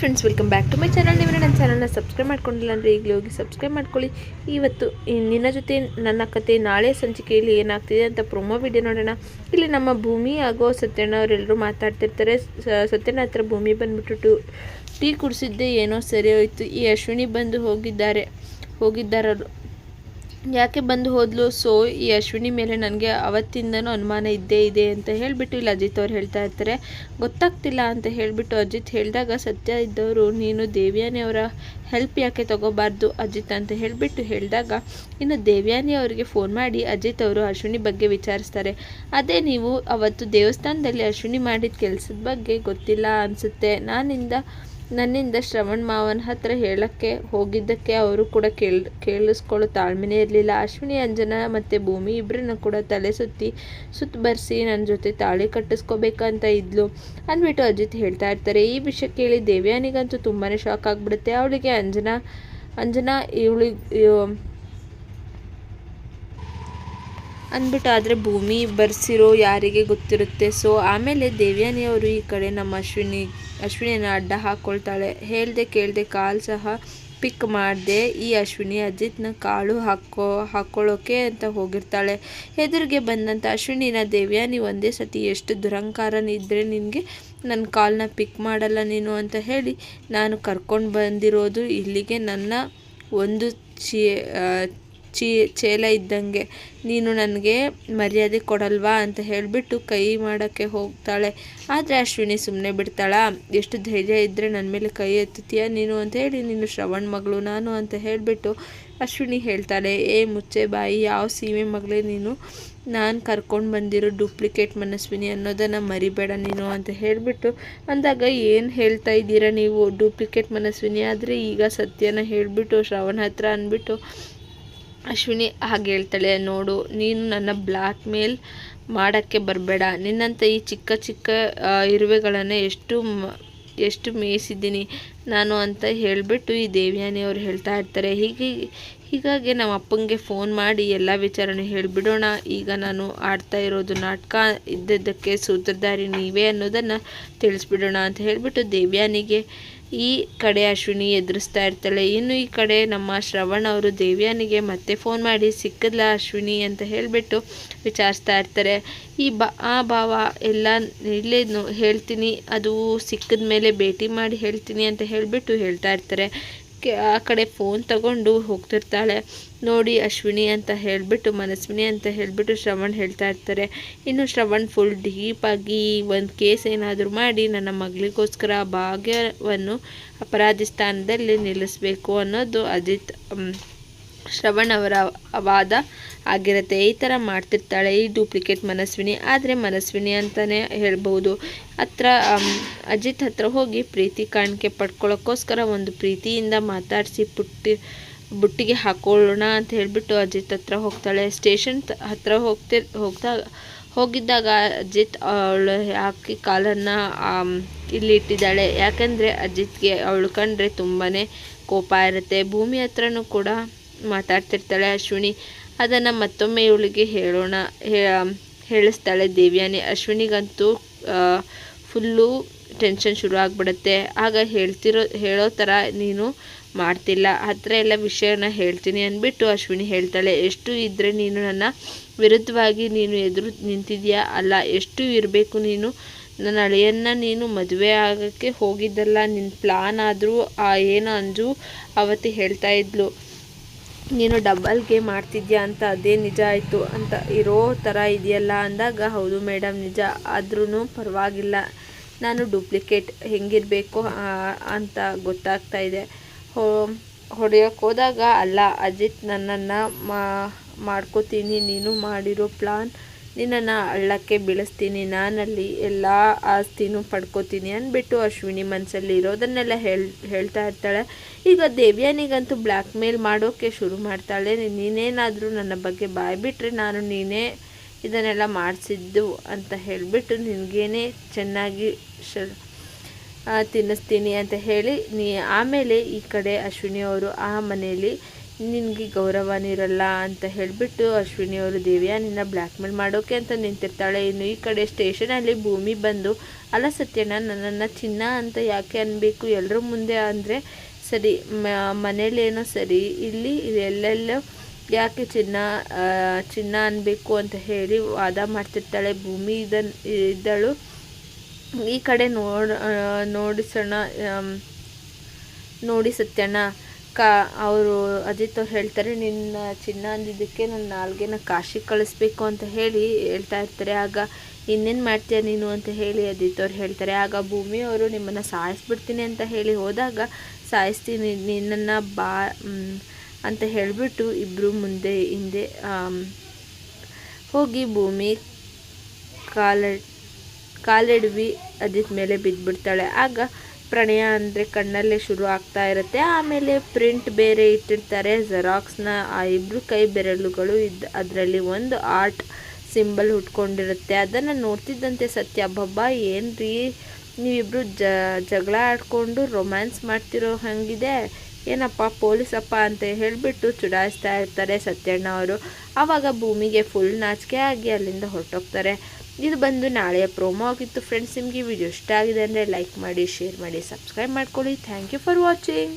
Friends welcome back to my channel ನೀವು ನನ್ನ ಚಾನಲ್ನ ಸಬ್ಸ್ಕ್ರೈಬ್ ಮಾಡ್ಕೊಂಡಿಲ್ಲ ಅಂದರೆ ಈಗಲೇ ಹೋಗಿ ಸಬ್ಸ್ಕ್ರೈಬ್ ಮಾಡ್ಕೊಳ್ಳಿ. ಇವತ್ತು ನಿನ್ನ ಜೊತೆ ನನ್ನ ಕತೆ ನಾಳೆ ಸಂಚಿಕೆಯಲ್ಲಿ ಏನಾಗ್ತಿದೆ ಅಂತ ಪ್ರೊಮೋ ವಿಡಿಯೋ ನೋಡೋಣ. ಇಲ್ಲಿ ನಮ್ಮ ಭೂಮಿ ಹಾಗೂ ಸತ್ಯಣ್ಣ ಅವರೆಲ್ಲರೂ ಮಾತಾಡ್ತಿರ್ತಾರೆ. ಸತ್ಯಣ್ಣ ಹತ್ರ ಭೂಮಿ ಬಂದುಬಿಟ್ಟು ಟು- ಟೀ ಕುಡಿಸಿದ್ದೆ, ಏನೋ ಸರಿ ಹೋಯಿತು. ಈ ಅಶ್ವಿನಿ ಬಂದು ಹೋಗಿದ್ದಾರೆ. ಹೋಗಿದ್ದಾರರು ಯಾಕೆ ಬಂದು ಹೋದ್ಲು? ಸೊ, ಈ ಅಶ್ವಿನಿ ಮೇಲೆ ನನಗೆ ಅವತ್ತಿಂದನೂ ಅನುಮಾನ ಇದ್ದೇ ಇದೆ ಅಂತ ಹೇಳಿಬಿಟ್ಟು ಇಲ್ಲಿ ಅಜಿತ್ ಅವ್ರು ಹೇಳ್ತಾ ಇರ್ತಾರೆ. ಗೊತ್ತಾಗ್ತಿಲ್ಲ ಅಂತ ಹೇಳಿಬಿಟ್ಟು ಅಜಿತ್ ಹೇಳಿದಾಗ ಸತ್ಯ ಇದ್ದವರು, ನೀನು ದೇವ್ಯಾನಿ ಅವರ ಹೆಲ್ಪ್ ಯಾಕೆ ತಗೋಬಾರ್ದು ಅಜಿತ್ ಅಂತ ಹೇಳಿಬಿಟ್ಟು ಹೇಳಿದಾಗ, ಇನ್ನು ದೇವ್ಯಾನಿ ಅವರಿಗೆ ಫೋನ್ ಮಾಡಿ ಅಜಿತ್ ಅವರು ಅಶ್ವಿನಿ ಬಗ್ಗೆ ವಿಚಾರಿಸ್ತಾರೆ. ಅದೇ ನೀವು ಅವತ್ತು ದೇವಸ್ಥಾನದಲ್ಲಿ ಅಶ್ವಿನಿ ಮಾಡಿದ ಕೆಲಸದ ಬಗ್ಗೆ ಗೊತ್ತಿಲ್ಲ ಅನಿಸುತ್ತೆ. ನಾನಿಂದ ನನ್ನಿಂದ ಶ್ರವಣ್ ಮಾವನ ಹತ್ರ ಹೇಳಕ್ಕೆ ಹೋಗಿದ್ದಕ್ಕೆ ಅವರು ಕೂಡ ಕೇಳ್, ಕೇಳಿಸ್ಕೊಳ್ಳೋ ತಾಳ್ಮೆನೇ ಇರಲಿಲ್ಲ. ಅಶ್ವಿನಿ, ಅಂಜನ ಮತ್ತು ಭೂಮಿ ಇಬ್ಬರನ್ನ ಕೂಡ ತಲೆ ಸುತ್ತಿ ಸುತ್ತ ಬರೆಸಿ ನನ್ನ ಜೊತೆ ತಾಳಿ ಕಟ್ಟಿಸ್ಕೋಬೇಕಂತ ಇದ್ಲು. ಅಂದ್ಬಿಟ್ಟು ಅಜಿತ್ ಹೇಳ್ತಾ ಇರ್ತಾರೆ, ಈ ವಿಷಯ ಕೇಳಿ ದೇವ್ಯಾನಿಗಂತೂ ತುಂಬಾ ಶಾಕ್ ಆಗಿಬಿಡುತ್ತೆ. ಅವಳಿಗೆ ಅಂಜನಾ ಅಂಜನಾ ಇವಳಿಗೆ ಅಂದ್ಬಿಟ್ಟು ಆದರೆ ಭೂಮಿ ಬರ್ಸಿರೋ ಯಾರಿಗೆ ಗೊತ್ತಿರುತ್ತೆ. ಸೊ ಆಮೇಲೆ ದೇವ್ಯಾನಿ ಅವರು ಈ ಕಡೆ ನಮ್ಮ ಅಶ್ವಿನಿ ಅಶ್ವಿನಿಯನ್ನು ಅಡ್ಡ ಹಾಕ್ಕೊಳ್ತಾಳೆ ಹೇಳ್ದೆ ಕೇಳ್ದೆ ಕಾಲು ಸಹ ಪಿಕ್ ಮಾಡಿದೆ. ಈ ಅಶ್ವಿನಿ ಅಜಿತ್ನ ಕಾಳು ಹಾಕೋ ಹಾಕ್ಕೊಳ್ಳೋಕೆ ಅಂತ ಹೋಗಿರ್ತಾಳೆ. ಎದುರಿಗೆ ಬಂದಂಥ ಅಶ್ವಿನಿನ ದೇವ್ಯಾನಿ ಒಂದೇ ಸತಿ ಎಷ್ಟು ದುರಂಕಾರನಿದ್ದರೆ ನಿನಗೆ ನನ್ನ ಕಾಲನ್ನ ಪಿಕ್ ಮಾಡಲ್ಲ ನೀನು ಅಂತ ಹೇಳಿ ನಾನು ಕರ್ಕೊಂಡು ಬಂದಿರೋದು ಇಲ್ಲಿಗೆ ನನ್ನ ಒಂದು ಚಿ ಚೀ ಚೇಲ ಇದ್ದಂಗೆ, ನೀನು ನನಗೆ ಮರ್ಯಾದೆ ಕೊಡಲ್ವಾ ಅಂತ ಹೇಳಿಬಿಟ್ಟು ಕೈ ಮಾಡೋಕ್ಕೆ ಹೋಗ್ತಾಳೆ. ಆದರೆ ಅಶ್ವಿನಿ ಸುಮ್ಮನೆ ಬಿಡ್ತಾಳಾ. ಎಷ್ಟು ಧೈರ್ಯ ಇದ್ದರೆ ನನ್ನ ಮೇಲೆ ಕೈ ಎತ್ತುತ್ತೀಯ ನೀನು ಅಂತ ಹೇಳಿ ನೀನು ಶ್ರವಣ್ ಮಗಳು ನಾನು ಅಂತ ಹೇಳಿಬಿಟ್ಟು ಅಶ್ವಿನಿ ಹೇಳ್ತಾಳೆ. ಏ ಮುಚ್ಚೆ ಬಾಯಿ, ಯಾವ ಸೀಮೆ ಮಗಳೇ ನೀನು? ನಾನು ಕರ್ಕೊಂಡು ಬಂದಿರೋ ಡೂಪ್ಲಿಕೇಟ್ ಮನಸ್ವಿನಿ ಅನ್ನೋದನ್ನು ಮರಿಬೇಡ ನೀನು ಅಂತ ಹೇಳಿಬಿಟ್ಟು ಅಂದಾಗ ಏನು ಹೇಳ್ತಾ ಇದ್ದೀರಾ ನೀವು? ಡೂಪ್ಲಿಕೇಟ್ ಮನಸ್ವಿನಿ ಆದರೆ ಈಗ ಸತ್ಯನ ಹೇಳಿಬಿಟ್ಟು ಶ್ರವಣ್ ಹತ್ರ ಅಂದ್ಬಿಟ್ಟು ಅಶ್ವಿನಿ ಹಾಗೆ ಹೇಳ್ತಾಳೆ, ನೋಡು, ನೀನು ನನ್ನ ಬ್ಲ್ಯಾಕ್ ಮೇಲ್ ಮಾಡೋಕ್ಕೆ ಬರಬೇಡ. ನಿನ್ನಂಥ ಈ ಚಿಕ್ಕ ಚಿಕ್ಕ ಇರುವೆಗಳನ್ನು ಎಷ್ಟು ಎಷ್ಟು ಮೇಯಿಸಿದ್ದೀನಿ ನಾನು ಅಂತ ಹೇಳಿಬಿಟ್ಟು ಈ ದೇವ್ಯಾನಿ ಅವರು ಹೇಳ್ತಾ ಇರ್ತಾರೆ. ಹೀಗೆ, ಹೀಗಾಗಿ ನಮ್ಮ ಅಪ್ಪಂಗೆ ಫೋನ್ ಮಾಡಿ ಎಲ್ಲ ವಿಚಾರನೂ ಹೇಳಿಬಿಡೋಣ. ಈಗ ನಾನು ಆಡ್ತಾ ಇರೋದು ನಾಟಕ, ಇದ್ದದ್ದಕ್ಕೆ ಸೂತ್ರಧಾರಿ ನೀವೇ ಅನ್ನೋದನ್ನು ತಿಳಿಸ್ಬಿಡೋಣ ಅಂತ ಹೇಳಿಬಿಟ್ಟು ದೇವ್ಯಾನಿಗೆ ಈ ಕಡೆ ಅಶ್ವಿನಿ ಎದುರಿಸ್ತಾ ಇರ್ತಾಳೆ. ಇನ್ನು ಈ ಕಡೆ ನಮ್ಮ ಶ್ರವಣ್ ಅವರು ದೇವ್ಯಾನಿಗೆ ಮತ್ತೆ ಫೋನ್ ಮಾಡಿ, ಸಿಕ್ಕದ್ಲ ಅಶ್ವಿನಿ? ಅಂತ ಹೇಳಿಬಿಟ್ಟು ವಿಚಾರಿಸ್ತಾ ಇರ್ತಾರೆ. ಈ ಬಾ, ಆ ಭಾವ ಎಲ್ಲ ಇಲ್ಲೇ ಹೇಳ್ತೀನಿ, ಅದು ಸಿಕ್ಕಿದ ಮೇಲೆ ಭೇಟಿ ಮಾಡಿ ಹೇಳ್ತೀನಿ ಅಂತ ಹೇಳಿಬಿಟ್ಟು ಹೇಳ್ತಾ ಇರ್ತಾರೆ. ಆ ಕಡೆ ಫೋನ್ ತಗೊಂಡು ಹೋಗ್ತಿರ್ತಾಳೆ. ನೋಡಿ ಅಶ್ವಿನಿ ಅಂತ ಹೇಳಿಬಿಟ್ಟು, ಮನಸ್ವಿನಿ ಅಂತ ಹೇಳಿಬಿಟ್ಟು ಶ್ರವಣ್ ಹೇಳ್ತಾ ಇರ್ತಾರೆ. ಇನ್ನು ಶ್ರವಣ್ ಫುಲ್ ಡೀಪಾಗಿ ಒಂದು ಕೇಸ್ ಏನಾದರೂ ಮಾಡಿ ನನ್ನ ಮಗಳಿಗೋಸ್ಕರ ಭಾಗ್ಯವನ್ನು ಅಪರಾಧಿ ಸ್ಥಾನದಲ್ಲಿ ನಿಲ್ಲಿಸಬೇಕು ಅನ್ನೋದು ಅಜಿತ್ ಶ್ರವಣ್ ಅವರ ವಾದ ಆಗಿರುತ್ತೆ. ಈ ಥರ ಮಾಡ್ತಿರ್ತಾಳೆ. ಈ ಡೂಪ್ಲಿಕೇಟ್ ಮನಸ್ವಿನಿ. ಆದರೆ ಮನಸ್ವಿನಿ ಅಂತಲೇ ಹೇಳ್ಬೋದು. ಹತ್ರ ಅಜಿತ್ ಹತ್ರ ಹೋಗಿ ಪ್ರೀತಿ ಕಾಣಿಕೆ ಪಡ್ಕೊಳ್ಳೋಕ್ಕೋಸ್ಕರ ಒಂದು ಪ್ರೀತಿಯಿಂದ ಮಾತಾಡಿಸಿ ಪುಟ್ಟಿ, ಬುಟ್ಟಿಗೆ ಹಾಕೊಳ್ಳೋಣ ಅಂತ ಹೇಳಿಬಿಟ್ಟು ಅಜಿತ್ ಹತ್ರ ಹೋಗ್ತಾಳೆ. ಸ್ಟೇಷನ್ ಹತ್ರ ಹೋಗ್ತಿ ಹೋಗ್ತಾ, ಹೋಗಿದ್ದಾಗ ಅಜಿತ್ ಅವಳು ಹಾಕಿ ಕಾಲನ್ನು ಇಲ್ಲಿ ಇಟ್ಟಿದ್ದಾಳೆ. ಯಾಕಂದರೆ ಅಜಿತ್ಗೆ ಅವಳು ಕಂಡ್ರೆ ತುಂಬಾ ಕೋಪ ಇರುತ್ತೆ. ಭೂಮಿ ಹತ್ರನೂ ಕೂಡ ಮಾತಾಡ್ತಿರ್ತಾಳೆ ಅಶ್ವಿನಿ. ಅದನ್ನು ಮತ್ತೊಮ್ಮೆ ಇವಳಿಗೆ ಹೇಳೋಣ ಹೇಳಿಸ್ತಾಳೆ ದೇವ್ಯಾನಿ. ಅಶ್ವಿನಿಗಂತೂ ಫುಲ್ಲು ಟೆನ್ಷನ್ ಶುರು ಆಗಿಬಿಡುತ್ತೆ. ಆಗ ಹೇಳ್ತಿರೋ, ಹೇಳೋ ಥರ ನೀನು ಮಾಡ್ತಿಲ್ಲ. ಹತ್ರ ಎಲ್ಲ ವಿಷಯನ ಹೇಳ್ತೀನಿ ಅಂದ್ಬಿಟ್ಟು ಅಶ್ವಿನಿ ಹೇಳ್ತಾಳೆ. ಎಷ್ಟು ಇದ್ದರೆ ನೀನು ನನ್ನ ವಿರುದ್ಧವಾಗಿ ನೀನು ಎದುರು ನಿಂತಿದ್ಯಾ? ಅಲ್ಲ, ಎಷ್ಟು ಇರಬೇಕು ನೀನು? ನನ್ನ ಅಳಿಯನ್ನ ನೀನು ಮದುವೆ ಆಗೋಕ್ಕೆ ಹೋಗಿದ್ದಲ್ಲ. ನಿನ್ನ ಪ್ಲಾನ್ ಆದರೂ ಆ, ಏನು ಅಂಜು ಅವತ್ತು ಹೇಳ್ತಾ ಇದ್ಲು. ನೀನು ಡಬ್ಬಲ್ಗೆ ಮಾಡ್ತಿದ್ಯಾ ಅಂತ ಅದೇ ನಿಜ ಆಯಿತು ಅಂತ ಇರೋ ಥರ ಇದೆಯಲ್ಲ ಅಂದಾಗ ಹೌದು ಮೇಡಮ್ ನಿಜ ಆದ್ರೂ ಪರವಾಗಿಲ್ಲ. ನಾನು ಡೂಪ್ಲಿಕೇಟ್ ಹೆಂಗಿರಬೇಕು ಅಂತ ಗೊತ್ತಾಗ್ತಾ ಇದೆ. ಹೋ ಹೋದಾಗ ಅಲ್ಲ, ಅಜಿತ್ ನನ್ನನ್ನು ಮಾಡ್ಕೋತೀನಿ, ನೀನು ಮಾಡಿರೋ ಪ್ಲಾನ್ ನಿನ್ನನ್ನು ಹಳ್ಳಕ್ಕೆ ಬೀಳಿಸ್ತೀನಿ, ನಾನಲ್ಲಿ ಎಲ್ಲ ಆಸ್ತಿನೂ ಪಡ್ಕೋತೀನಿ ಅಂದ್ಬಿಟ್ಟು ಅಶ್ವಿನಿ ಮನಸ್ಸಲ್ಲಿ ಇರೋದನ್ನೆಲ್ಲ ಹೇಳ್, ಹೇಳ್ತಾ ಇರ್ತಾಳೆ. ಈಗ ದೇವ್ಯಾನಿಗಂತೂ ಬ್ಲ್ಯಾಕ್ ಮೇಲ್ ಮಾಡೋಕ್ಕೆ ಶುರು ಮಾಡ್ತಾಳೆ. ನೀನೇನಾದರೂ ನನ್ನ ಬಗ್ಗೆ ಬಾಯ್ಬಿಟ್ರೆ ನಾನು ನೀನೇ ಇದನ್ನೆಲ್ಲ ಮಾಡಿಸಿದ್ದು ಅಂತ ಹೇಳಿಬಿಟ್ಟು ನಿನಗೇನೆ ಚೆನ್ನಾಗಿ ಶ ತಿನ್ನಿಸ್ತೀನಿ ಅಂತ ಹೇಳಿ ನೀ, ಆಮೇಲೆ ಈ ಕಡೆ ಅಶ್ವಿನಿ ಅವರು ಆ ಮನೆಯಲ್ಲಿ ನಿನಗೆ ಗೌರವನಿರಲ್ಲ ಅಂತ ಹೇಳಿಬಿಟ್ಟು ಅಶ್ವಿನಿ ಅವರು ದೇವ್ಯಾನಿನ ನಿನ್ನ ಬ್ಲ್ಯಾಕ್ಮೇಲ್ ಮಾಡೋಕೆ ಅಂತ ನಿಂತಿರ್ತಾಳೆ. ಇನ್ನು ಈ ಕಡೆ ಸ್ಟೇಷನಲ್ಲಿ ಭೂಮಿ ಬಂದು, ಅಲ್ಲ ಸತ್ಯಣ್ಣ, ನನ್ನನ್ನು ಚಿನ್ನ ಅಂತ ಯಾಕೆ ಅನ್ನಬೇಕು ಎಲ್ಲರ ಮುಂದೆ ಅಂದರೆ ಸರಿ ಮನೇಲೇನೋ ಸರಿ, ಇಲ್ಲಿ ಎಲ್ಲೆಲ್ಲೋ ಯಾಕೆ ಚಿನ್ನ ಚಿನ್ನ ಅನ್ನಬೇಕು ಅಂತ ಹೇಳಿ ವಾದ ಮಾಡ್ತಿರ್ತಾಳೆ. ಭೂಮಿ ಇದನ್ ಇದ್ದಳು ಈ ಕಡೆ ನೋಡ್ ನೋಡಿಸೋಣ ನೋಡಿ ಸತ್ಯಣ್ಣ. ಕಾ, ಅವರು ಅಜಿತ್ ಅವ್ರು ಹೇಳ್ತಾರೆ, ನಿನ್ನ ಚಿನ್ನ ಅಂದಿದ್ದಕ್ಕೆ ನನ್ನ ನಾಲ್ಗೆನ ಕಾಶಿ ಕಳಿಸ್ಬೇಕು ಅಂತ ಹೇಳಿ ಹೇಳ್ತಾ ಇರ್ತಾರೆ. ಆಗ ಇನ್ನೇನು ಮಾಡ್ತೀಯ ನೀನು ಅಂತ ಹೇಳಿ ಅಜಿತ್ ಅವ್ರು ಹೇಳ್ತಾರೆ. ಆಗ ಭೂಮಿ ಅವರು ನಿಮ್ಮನ್ನು ಸಾಯಿಸ್ಬಿಡ್ತೀನಿ ಅಂತ ಹೇಳಿ ಹೋದಾಗ ಸಾಯಿಸ್ತೀನಿ, ನಿನ್ನನ್ನು ಬಾ ಅಂತ ಹೇಳಿಬಿಟ್ಟು ಇಬ್ಬರು ಮುಂದೆ, ಹಿಂದೆ ಹೋಗಿ ಭೂಮಿ ಕಾಲ, ಕಾಲೆಡವಿ ಅಜಿತ್ ಮೇಲೆ ಬಿದ್ದುಬಿಡ್ತಾಳೆ ಆಗ ಪ್ರಣಯ ಅಂದರೆ ಕಣ್ಣಲ್ಲೇ ಶುರು ಆಗ್ತಾ ಇರುತ್ತೆ. ಆಮೇಲೆ ಪ್ರಿಂಟ್ ಬೇರೆ ಇಟ್ಟಿರ್ತಾರೆ. ಜೆರಾಕ್ಸ್ನ ಆ ಇಬ್ಬರು ಕೈ ಬೆರಳುಗಳು ಇದ್ದ ಅದರಲ್ಲಿ ಒಂದು ಆರ್ಟ್ ಸಿಂಬಲ್ ಹುಟ್ಕೊಂಡಿರುತ್ತೆ. ಅದನ್ನು ನೋಡ್ತಿದ್ದಂತೆ ಸತ್ಯ, ಅಬ್ಬಬ್ಬಾ ಏನು ರೀ ನೀವಿಬ್ಬರು ಜಗಳ ಆಡ್ಕೊಂಡು ರೊಮ್ಯಾನ್ಸ್ ಮಾಡ್ತಿರೋ ಹಾಗಿದೆ. ಏನಪ್ಪ, ಪೊಲೀಸಪ್ಪ ಅಂತ ಹೇಳಿಬಿಟ್ಟು ಚುಡಾಯಿಸ್ತಾ ಇರ್ತಾರೆ ಸತ್ಯಣ್ಣ ಅವರು. ಆವಾಗ ಭೂಮಿಗೆ ಫುಲ್ ನಾಚಿಕೆ ಆಗಿ ಅಲ್ಲಿಂದ ಹೊರಟೋಗ್ತಾರೆ. ಇದು ಬಂದು ನಾಳೆಯ ಪ್ರೋಮೋ ಆಗಿತ್ತು. ಫ್ರೆಂಡ್ಸ್ ನಿಮಗೆ ವಿಡಿಯೋ ಇಷ್ಟ ಆಗಿದೆ ಅಂದರೆ ಲೈಕ್ ಮಾಡಿ ಶೇರ್ ಮಾಡಿ ಸಬ್ಸ್ಕ್ರೈಬ್ ಮಾಡ್ಕೊಳ್ಳಿ. Thank you for watching